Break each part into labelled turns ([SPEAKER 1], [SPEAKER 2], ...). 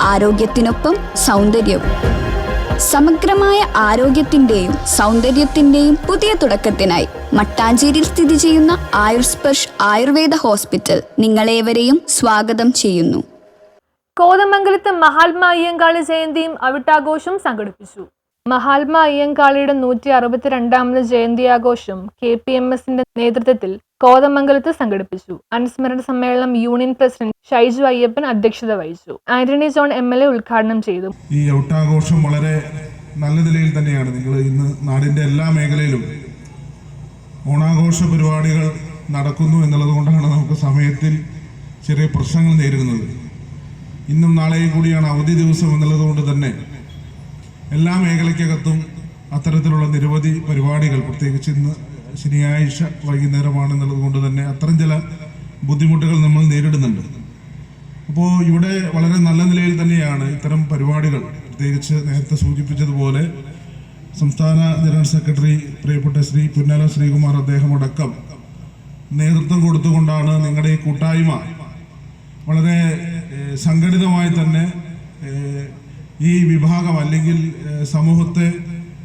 [SPEAKER 1] ആരോഗ്യത്തിനൊപ്പം സൗന്ദര്യവും. സമഗ്രമായ ആരോഗ്യത്തിന്റെയും സൗന്ദര്യത്തിന്റെയും പുതിയ തുടക്കത്തിനായി മട്ടാഞ്ചേരിയിൽ സ്ഥിതി ചെയ്യുന്ന ആയുർസ്പർഷ് ആയുർവേദ ഹോസ്പിറ്റൽ നിങ്ങളേവരെയും സ്വാഗതം ചെയ്യുന്നു.
[SPEAKER 2] കോതമംഗലത്ത് മഹാത്മാ അയ്യങ്കാളി ജയന്തിയും അവിട്ടാഘോഷം സംഘടിപ്പിച്ചു. മഹാത്മാ അയ്യങ്കാളിയുടെ നൂറ്റി അറുപത്തിരണ്ടാമത് ജയന്തി ആഘോഷം കെ പി എം എസിന്റെ നേതൃത്വത്തിൽ കോതമംഗലത്ത് സംഘടിപ്പിച്ചു. അനുസ്മരണ സമ്മേളനം യൂണിയൻ പ്രസിഡന്റ് ഷൈജു അയ്യപ്പൻ അധ്യക്ഷത വഹിച്ചു. Antony John M L A ഉദ്ഘാടനം ചെയ്തു.
[SPEAKER 3] ഈ ഔട്ടാഘോഷം വളരെ നല്ല നിലയിൽ തന്നെയാണ്. നിങ്ങൾ ഇന്ന് നാടിന്റെ എല്ലാ മേഖലയിലും ഓണാഘോഷ പരിപാടികൾ നടക്കുന്നു എന്നുള്ളത് കൊണ്ടാണ് നമുക്ക് സമയത്തിൽ ചെറിയ പ്രശ്നങ്ങൾ നേരിടുന്നത്. ഇന്നും നാളെയും കൂടിയാണ് അവധി ദിവസം എന്നുള്ളത് കൊണ്ട് തന്നെ എല്ലാ മേഖലയ്ക്കകത്തും അത്തരത്തിലുള്ള നിരവധി പരിപാടികൾ പ്രത്യേകിച്ച് ഇന്ന് ശനിയാഴ്ച വൈകുന്നേരമാണ് കൊണ്ട് തന്നെ അത്തരം ചില ബുദ്ധിമുട്ടുകൾ നമ്മൾ നേരിടുന്നുണ്ട്. അപ്പോൾ ഇവിടെ വളരെ നല്ല നിലയിൽ തന്നെയാണ് ഇത്തരം പരിപാടികൾ. പ്രത്യേകിച്ച് നേരത്തെ സൂചിപ്പിച്ചതുപോലെ സംസ്ഥാന ജനറൽ സെക്രട്ടറി പ്രിയപ്പെട്ട ശ്രീ പുന്നാല ശ്രീകുമാർ അദ്ദേഹം അടക്കം നേതൃത്വം കൊടുത്തുകൊണ്ടാണ് നിങ്ങളുടെ ഈ കൂട്ടായ്മ വളരെ സംഘടിതമായി തന്നെ ഈ വിഭാഗം അല്ലെങ്കിൽ സമൂഹത്തെ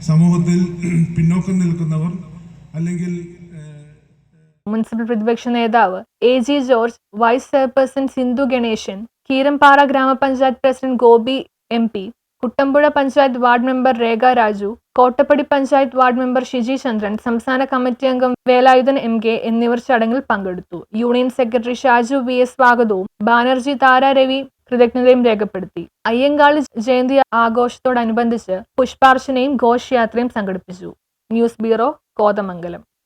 [SPEAKER 3] സമൂഹത്തിൽ പിന്നോക്കം നിൽക്കുന്നവർ അല്ലെങ്കിൽ
[SPEAKER 2] മുനിസിപ്പൽ പ്രതിപക്ഷ നേതാവ് A G George vice chairperson Sindhu Ganesan Keerampara gramapanchayat president Gopi M P Kuttampuzha panchayat ward member Rekha Raju Kottappady panchayat ward member Shiji Chandran സംസ്ഥാന കമ്മിറ്റി അംഗം വേലായുധൻ എം കെ എന്നിവർ ചടങ്ങിൽ പങ്കെടുത്തു. Union secretary Shaju V S സ്വാഗതവും ബാനർജി താര രവി കൃതജ്ഞതയും രേഖപ്പെടുത്തി. അയ്യങ്കാളി ജയന്തി ആഘോഷത്തോടനുബന്ധിച്ച് പുഷ്പാർച്ചനയും ഘോഷയാത്രയും സംഘടിപ്പിച്ചു. News bureau Kothamangalam.